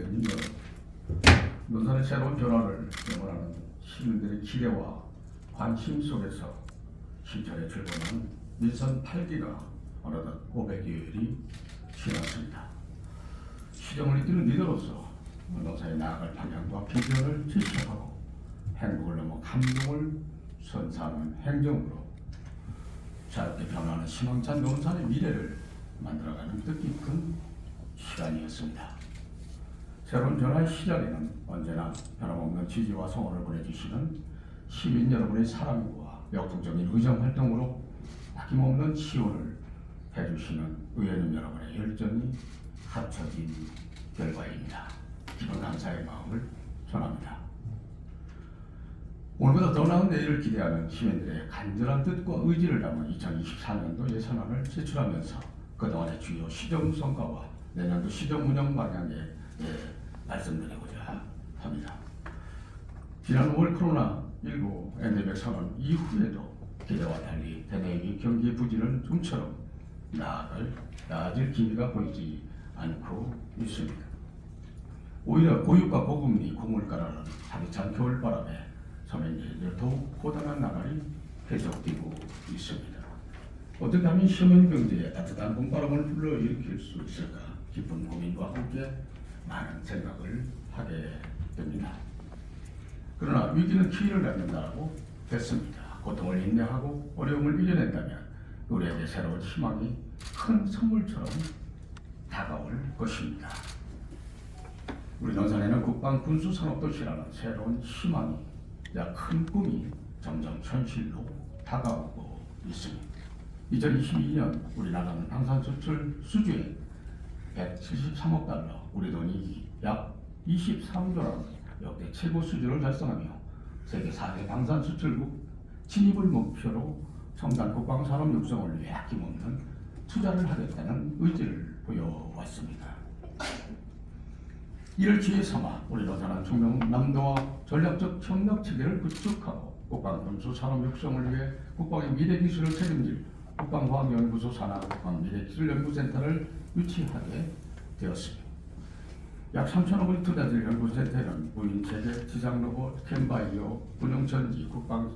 의원님 논산의 새로운 변화를 영원하는 시민들의 기대와 관심 속에서 신천에 출범한 민선 8기가 어느덧 500여일이 지났습니다. 시정을 이끄는 리더로서 농사에 나아갈 방향과 비전을 제시하고 행복을 넘어 감동을 선사하는 행정으로 자유롭게 변화하는 희망찬 농산의 미래를 만들어가는 뜻깊은 시간이었습니다. 새로운 변화의 시작에는 언제나 변함없는 지지와 성원을 보내주시는 시민 여러분의 사랑과 역동적인 의정 활동으로 아낌없는 지원을 해주시는 의원님 여러분의 열정이 합쳐진 결과입니다. 기쁜 감사의 마음을 전합니다. 오늘보다 더 나은 내일을 기대하는 시민들의 간절한 뜻과 의지를 담은 2024년도 예산안을 제출하면서 그동안의 주요 시정 성과와 내년도 시정 운영 방향에 예, 말씀드리고자 합니다. 지난 5월 코로나19 엔데믹 선언 이후에도 기대와 달리 대내외 경기 부진은 좀처럼 나아갈 나아질 기미가 보이지 않고 있습니다. 오히려 고유가 고금리 고물가라는 차디찬 겨울바람에 서민들이 더욱 고단한 나날이 계속되고 있습니다. 어떻게 하면 시민 경제에 따뜻한 봄바람을 불러일으킬 수 있을까 깊은 고민과 함께 많은 생각을 하게 됩니다. 그러나 위기는 기회를 갖는다고 했습니다. 고통을 인내하고 어려움을 이겨낸다면 우리에게 새로운 희망이 큰 선물처럼 다가올 것입니다. 우리 논산에는 국방 군수 산업도시라는 새로운 희망이 야큰 꿈이 점점 현실로 다가오고 있습니다. 2022년 우리나라는 방산 수출 수주액 173억 달러, 우리 돈이 약 23조라는 역대 최고 수준을 달성하며 세계 4대 방산 수출국 진입을 목표로 첨단 국방 산업 육성을 위해 아낌없는 투자를 하겠다는 의지를 보여왔습니다. 이를 기회 삼아 우리 노사는 중명 남도와 전략적 협력 체계를 구축하고 국방 군수 산업 육성을 위해 국방의 미래 기술을 책임질 국방과학연구소 산하 국방 미래기술연구센터를 유치하게 되었습니다. 약 3천억 원이 투자될 연구센터는 무인 체계, 지상 로봇, 캠바이오, 군용 전지, 국방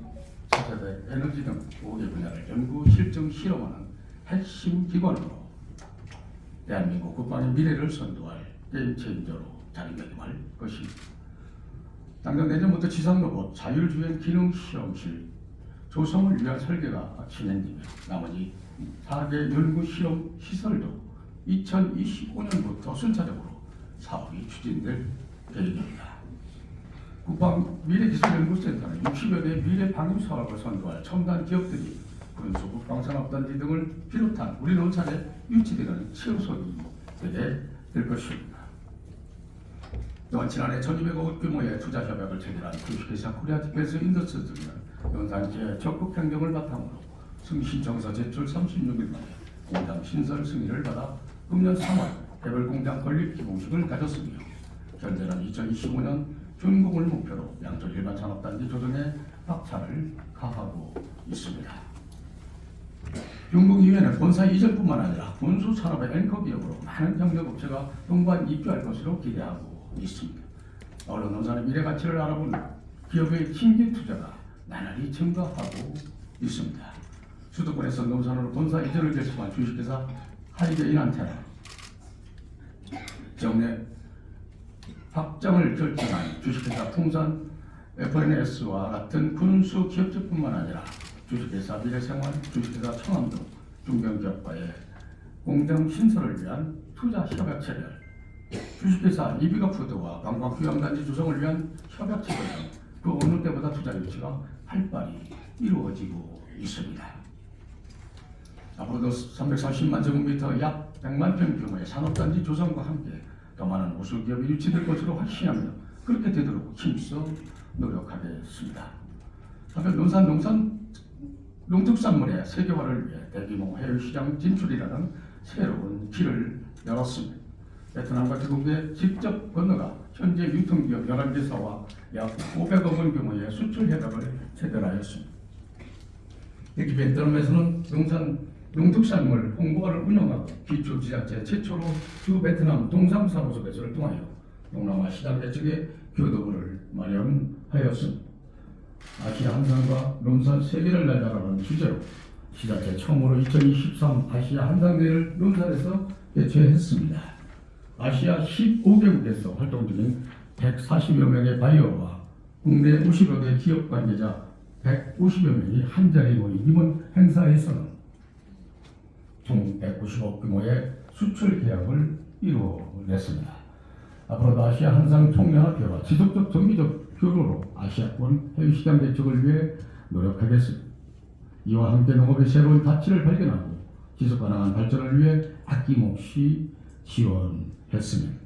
4세대 에너지 등 5개 분야를 연구 실증 실험하는 핵심 기관으로 대한민국 국방의 미래를 선도할 게임 체인저로 자리매김할 것입니다. 당장 내년부터 지상 로봇 자율주행 기능 실험실 조성을 위한 설계가 진행되며 나머지 4개 연구 실험 시설도 2025년부터 순차적으로 사업이 추진될 계획입니다. 국방 미래기술연구센터는 60여 대 미래 방위 사업을 선도할 첨단 기업들이 군수 국방산업단지 등을 비롯한 우리 농산에 유치되는 치료소이 되게 될 것입니다. 또한 지난해 1,200억 규모의 투자 협약을 체결한 주식회사 코리아 디펜스 인더스트리는 연산지의 적극 행정을 바탕으로 승신청사 제출 36일 만에 공장 신설 승인을 받아 금년 3월 개별 공장 건립 기공식을 가졌으며 현재는 2025년 준공을 목표로 양쪽 일반 산업단지 조정에 박차를 가하고 있습니다. 중국 이후에는 본사 이전뿐만 아니라 군수 산업의 앵커 기업으로 많은 협력 업체가 동반 입주할 것으로 기대하고 있습니다. 언론 논산의 미래 가치를 알아보는 기업의 신규 투자가 나날이 증가하고 있습니다. 수도권에서 농산으로 본사 이전을 결심한 주식회사 하이드 인한테나 정례 확장을 결정한 주식회사 풍산 FNS와 같은 군수 기업체뿐만 아니라 주식회사 미래생활, 주식회사 청암동, 중견기업과의 공정 신설을 위한 투자 협약 체결, 주식회사 이비가 푸드와 관광휴양단지 조성을 위한 협약 체결 등 그 어느 때보다 투자 유치가 활발히 이루어지고 있습니다. 앞으로도 340만 제곱미터 약 100만 평 규모의 산업단지 조성과 함께 더 많은 우수 기업이 유치될 것으로 확신하며 그렇게 되도록 힘써 노력하겠습니다. 한편 논산 농산 농특산물의 세계화를 위해 대규모 해외 시장 진출이라는 새로운 길을 열었습니다. 베트남과 태국에 직접 건너가 현재 유통기업 11개사와 약 500억 원 규모의 수출 협약을 체결하였습니다. 특히 베트남에서는 농산 농특산물 홍보관을 운영하고 기초 지자체 최초로 주 베트남 동상사무소 배설을 통하여 동남아 시장 쪽의 교도부를 마련하였습니다. 아시아 한상과 논산 세계를 날아가는 주제로 시작해 처음으로 2023 아시아 한상대회를 논산에서 개최했습니다. 아시아 15개국에서 활동 중인 140여 명의 바이어와 국내 50여 개 기업 관계자 150여 명이 한 자리에 모인 이번 행사에서는 총 190억 규모의 수출 계약을 이루어냈습니다. 앞으로도 아시아 한상 총연합회와 지속적 정기적 교류로 아시아권 해외 시장 개척을 위해 노력하겠습니다. 이와 함께 농업의 새로운 가치를 발견하고 지속 가능한 발전을 위해 아낌없이 지원했습니다.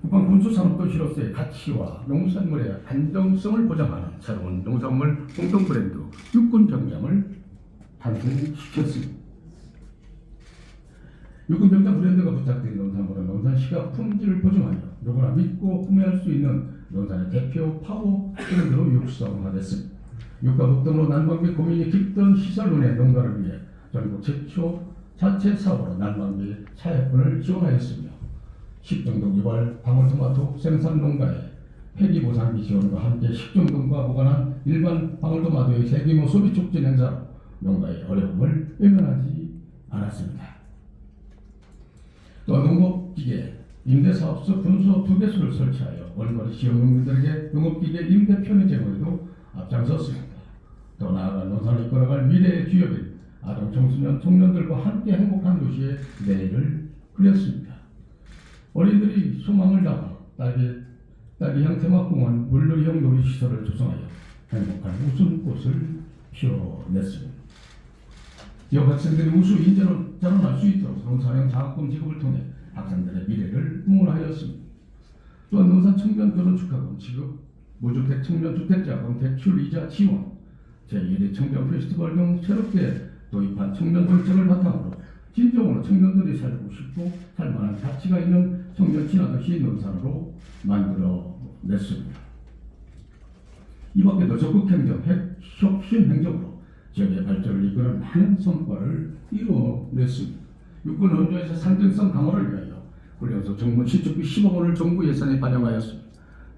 국방 군수 산업도시로서의 가치와 농산물의 안정성을 보장하는 새로운 농산물 공동 브랜드 육군 병장을 탄생시켰습니다. 육군 병장 브랜드가 부착된 농산물은 농산 시각 품질을 보증하여 누구나 믿고 구매할 수 있는 농산의 대표 파워 브랜드로 육성하겠습니다. 육가국 등으로 난방비 고민이 깊던 시설론의 농가를 위해 전국 최초 자체 사업으로 난방비 사회분을 지원하였으며 식중독 유발 방울토마토 생산 농가에 폐기 보상비 지원과 함께 식중독과 무관한 일반 방울토마토의 대규모 소비 촉진 행사로 농가의 어려움을 외면하지 않았습니다. 또 농업기계 임대사업소 분수업 두 개소를 설치하여 원거리 지역농민들에게 농업기계 임대 편의 제공에도 앞장섰습니다. 더 나아가 농산을 이끌어갈 미래의 주역인 아동 청소년 청년들과 함께 행복한 도시의 내일을 그렸습니다. 어린이들이 소망을 담아 딸기, 딸기향 테마공원 물놀이형 놀이시설을 조성하여 행복한 웃음꽃을 피워냈습니다. 지역 학생들이 우수 인재로 자라날 수 있도록 농사형 장학금 지급을 통해 학생들의 미래를 응원하였습니다. 또한 농산 청년 결혼 축하금 지급, 무주택 청년 주택자금 대출 이자 지원, 제1회 청년 페스티벌 등 새롭게 도입한 청년 정책을 바탕으로 진정으로 청년들이 살고 싶고 살만한 가치가 있는 청년 친화도시 논산으로 만들어냈습니다. 이 밖에도 적극행정, 핵, 혁신 행정으로 지역의 발전을 이끄는 많은 성과를 이루어냈습니다. 육군 원조에서 상징성 강화를 위하여 훈련소 정문 신축비 10억 원을 정부 예산에 반영하였습니다.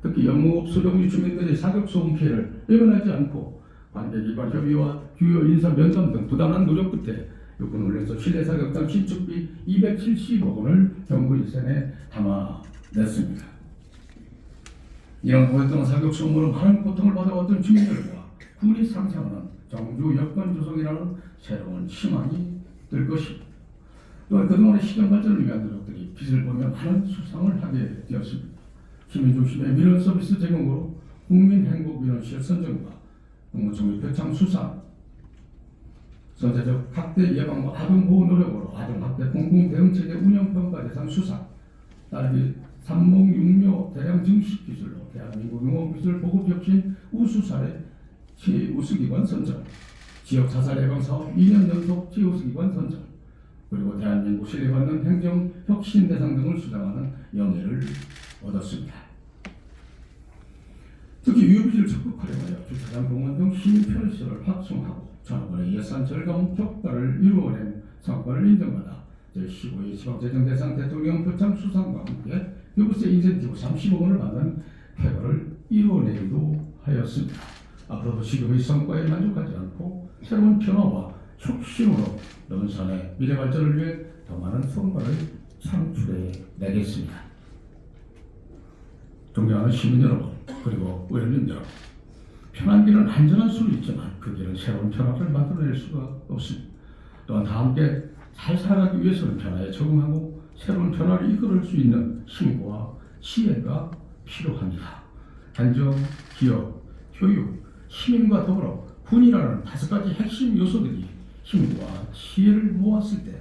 특히 영무업 소정리 주민들의 사격 소음 피해를 외면하지 않고 관계 기관 협의와 주요 인사 면담 등 부당한 노력 끝에 육군 훈련소 실내 사격장 신축비 270억 원을 정부 예산에 담아냈습니다. 이런 오랫동안 사격 소음으로 많은 고통을 받아왔던 주민들과 군이 상상하는 정주 여건 조성이라는 새로운 희망이 될 것입니다. 또한 그동안의 시장 발전을 위한 노력들이 빛을 보며 많은 수상을 하게 되었습니다. 시민 중심의 민원 서비스 제공으로 국민 행복 민원실 선정과 국무총리 표창 수상, 선제적 학대 예방과 아동 보호 노력으로 아동 학대 공공 대응 체계 운영 평가 대상 수상, 딸기 삼목 육묘 대량 증식 기술로 대한민국 농업기술 보급 혁신 우수 사례 최우수기관 선정, 지역 자살 예방 사업 2년 연속 최우수기관 선정, 그리고 대한민국 신뢰받는 행정 혁신 대상 등을 수상하는 영예를 얻었습니다. 특히 유비를 적극 활용하여 주차장 공원 등 시민 편의시설을 확충하고 전원의 예산 절감 효과를 이루어낸 성과를 인정받아 제15회 지방재정대상 대통령 표창 수상과 함께 유부세 인센티브 30억 원을 받는 쾌거를 이루어내기도 하였습니다. 앞으로도 지금의 성과에 만족하지 않고 새로운 변화와 혁신으로 논산의 미래 발전을 위해 더 많은 성과를 창출해 내겠습니다. 존경하는 시민 여러분 그리고 의원님 여러분 편한 길은 안전할 수는 있지만 그 길은 새로운 변화를 만들어낼 수가 없습니다. 또한 다 함께 잘 살아가기 위해서는 변화에 적응하고 새로운 변화를 이끌을 수 있는 힘과 지혜가 필요합니다. 행정, 기업, 교육, 시민과 더불어 군이라는 다섯 가지 핵심 요소들이 힘과 지혜를 모았을 때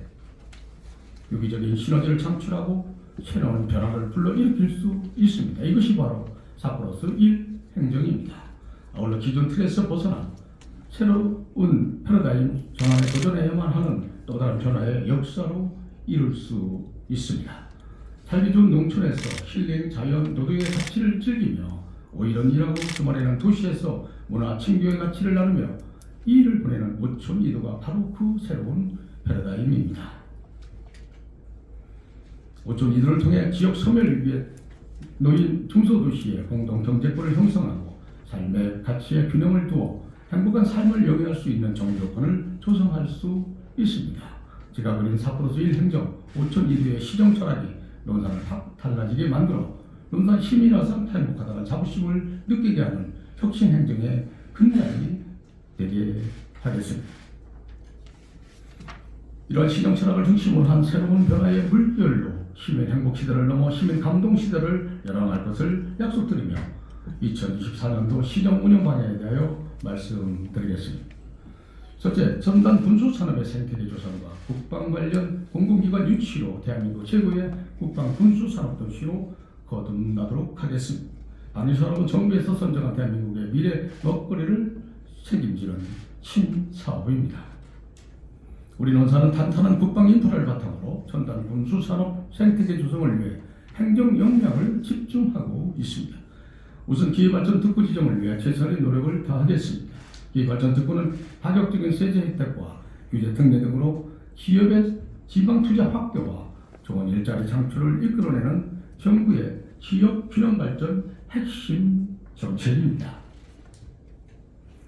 유기적인 시너지를 창출하고 새로운 변화를 불러일으킬 수 있습니다. 이것이 바로 4 플러스 1 행정입니다. 아울러 기존 틀에서 벗어나 새로운 패러다임 전환에 도전해야만 하는 또 다른 변화의 역사로 이룰 수 있습니다. 살기 좋은 농촌에서 힐링, 자연, 노동의 가치를 즐기며 오일은 일하고 주말에는 도시에서 문화, 친교의 가치를 나누며 이 일을 보내는 오촌 이도가 바로 그 새로운 패러다임입니다. 오촌 이도를 통해 지역 소멸을 위해 노인 중소도시의 공동 경제권을 형성하고 삶의 가치의 균형을 두어 행복한 삶을 영위할 수 있는 정조건을 조성할 수 있습니다. 제가 그린 삿포로서 1행정 5천 1위의 시정 철학이 논산을 다- 달라지게 만들어 논산 시민이라서 행복하다는 자부심을 느끼게 하는 혁신 행정의 근간이 되게 하겠습니다. 이러한 시정 철학을 중심으로 한 새로운 변화의 물결로 시민 행복 시대를 넘어 시민 감동 시대를 열어갈 것을 약속드리며 2024년도 시정 운영 방향에 대하여 말씀드리겠습니다. 첫째, 첨단 군수 산업의 생태계 조성과 국방 관련 공공기관 유치로 대한민국 최고의 국방 군수 산업 도시로 거듭나도록 하겠습니다. 산업은 정부에서 선정한 대한민국의 미래 먹거리를 책임지는 신사업입니다. 우리 논사는 탄탄한 국방 인프라를 바탕으로 첨단 군수 산업 생태계 조성을 위해 행정 역량을 집중하고 있습니다. 우선 기회발전 특구 지정을 위해 최선의 노력을 다하겠습니다. 기회발전 특구는 파격적인 세제 혜택과 규제 특례 등으로 기업의 지방 투자 확대와 좋은 일자리 창출을 이끌어내는 정부의 기업 균형 발전 핵심 정책입니다.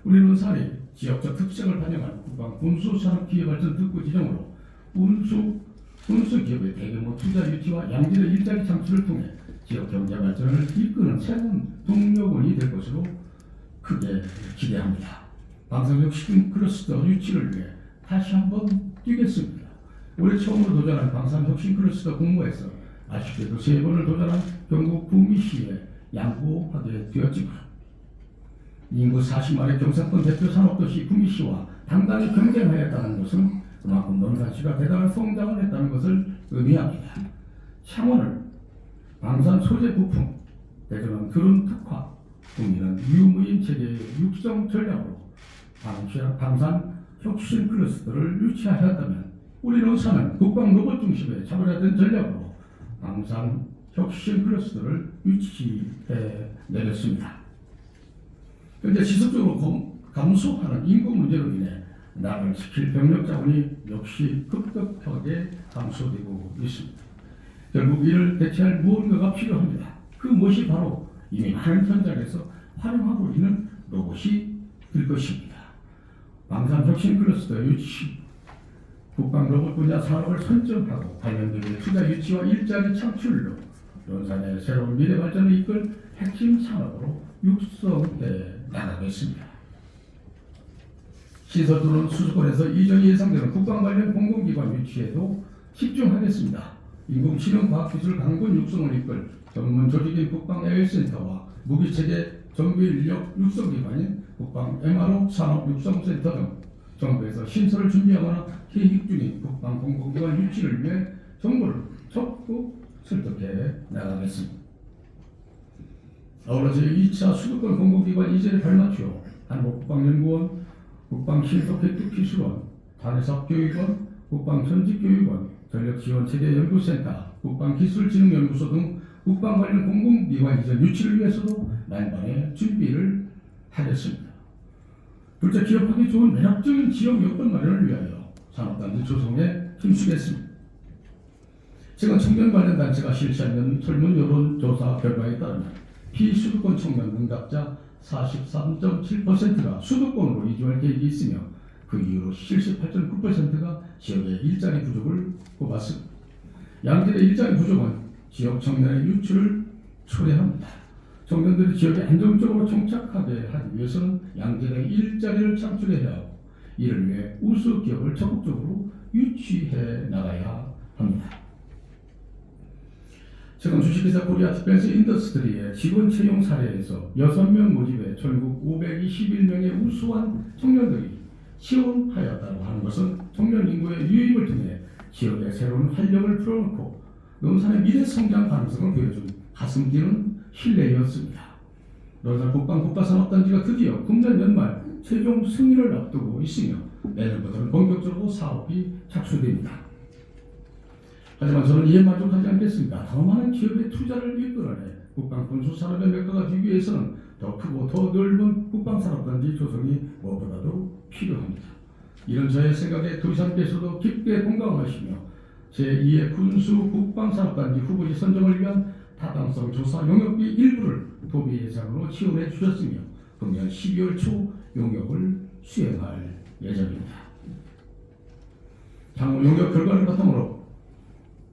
우리는 사례 지역적 특성을 반영한 국방 군수 산업 기회 발전 특구 지정으로 운수 군수 기업의 대규모 투자 유치와 양질의 일자리 창출을 통해 지역 경제 발전을 이끄는 새로운 동력원이 될 것으로 크게 기대합니다. 방송국 식품 클러스터 유치를 위해 다시 한번 뛰겠습니다. 올해 처음으로 도전한 방산 혁신 클러스터 공모에서 아쉽게도 세 번을 도전한 경북 구미시에 양보하게 되었지만 인구 40만의 경상권 대표 산업도시 구미시와 당당히 경쟁하였다는 것은 그만큼 논산시가 대단한 성장을 했다는 것을 의미합니다. 창원을 방산 소재 부품, 대전은 드론 특화, 국민은 유무인 체계 육성 전략으로 방산, 방산 혁신 클러스터를 유치하였다면 우리 논산은 국방 로봇 중심의 차별화된 전략으로 방산 혁신 클러스터를 유치해 내렸습니다. 현재 지속적으로 감- 감소하는 인구 문제로 인해 나를 지킬 병력 자원이 역시 급격하게 감소되고 있습니다. 결국 이를 대체할 무언가가 필요합니다. 그 무엇이 바로 이미 많은 현장에서 활용하고 있는 로봇이 될 것입니다. 방산혁신 클러스터 유치, 국방 로봇 분야 산업을 선정하고 관련 기업의 투자 유치와 일자리 창출로 논산의 새로운 미래 발전을 이끌 핵심 산업으로 육성해 나가겠습니다. 시설 또는 수도권에서 이전이 예상되는 국방 관련 공공기관 유치에도 집중하겠습니다. 인공지능과학기술 강군 육성을 이끌 전문 조직인 국방 AI센터와 무기체계 정비 인력 육성기관인 국방 MRO 산업 육성센터 등 정부에서 신설을 준비하거나 계획 중인 국방 공공기관 유치를 위해 정부를 적극 설득해 나가겠습니다. 아울러 제2차 수도권 공공기관 이전에 발맞추어 한국국방연구원, 국방신속획득기술원, 단해사업교육원, 국방전직교육원, 전력지원체계연구센터, 국방기술진흥연구소 등 국방 관련 공공기관 이전 유치를 위해서도 만반의 준비를 하겠습니다. 둘째, 기업하기 좋은 매력적인 지역 여건 마련을 위하여 산업단지 조성에 힘쓰겠습니다. 최근 청년 관련 단체가 실시하는 설문 여론조사 결과에 따르면 비수도권 청년 응답자 43.7%가 수도권으로 이주할 계획이 있으며 그 이후로 78.9%가 지역의 일자리 부족을 꼽았습니다. 양질의 일자리 부족은 지역 청년의 유출을 초래합니다. 청년들이 지역에 안정적으로 정착하게 하기 위해서는 양질의 일자리를 창출해야 하고 이를 위해 우수 기업을 적극적으로 유치해 나가야 합니다. 최근 주식회사 코리아 디펜스 인더스트리의 직원 채용 사례에서 6명 모집에 전국 521명의 우수한 청년들이 지원하였다고 하는 것은 청년 인구의 유입을 통해 지역의 새로운 활력을 풀어놓고 논산의 미래 성장 가능성을 보여준 가슴 뛰는 신뢰였습니다. 논산 국방 국가산업단지가 드디어 금년 연말 최종 승리를 앞두고 있으며 내년부터는 본격적으로 사업이 착수됩니다. 하지만 저는 이에 만족하지 않겠습니다. 더 많은 기업의 투자를 이끌어내 국방 군수 산업의 메카가 되기 위해서는 더 크고 더 넓은 국방 산업단지 조성이 무엇보다도 필요합니다. 이런 저의 생각에 도시장께서도 깊게 공감하시며 제2의 군수 국방 산업단지 후보지 선정을 위한 타당성 조사 용역비 일부를 도비 예산으로 지원해 주셨으며 금년 12월 초 용역을 수행할 예정입니다. 향후 용역 결과를 바탕으로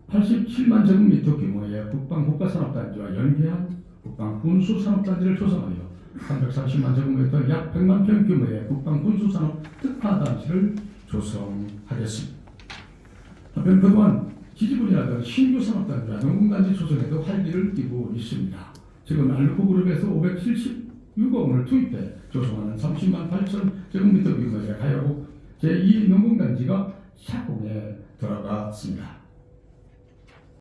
87만 제곱미터 규모의 국방 국가산업단지와 연계한 국방 군수산업단지를 조성하여 330만 제곱미터 약 100만 평 규모의 국방 군수산업 특화단지를 조성하겠습니다. 한편 그동안 지지분이라든 신규 산업단지와 농공단지 조성에도 활기를 띠고 있습니다. 지금 알루코 그룹에서 576억 원을 투입해 조성하는 30만 8천 제곱미터 규모의 가야국 제2 농공단지가 착공에 들어갔습니다.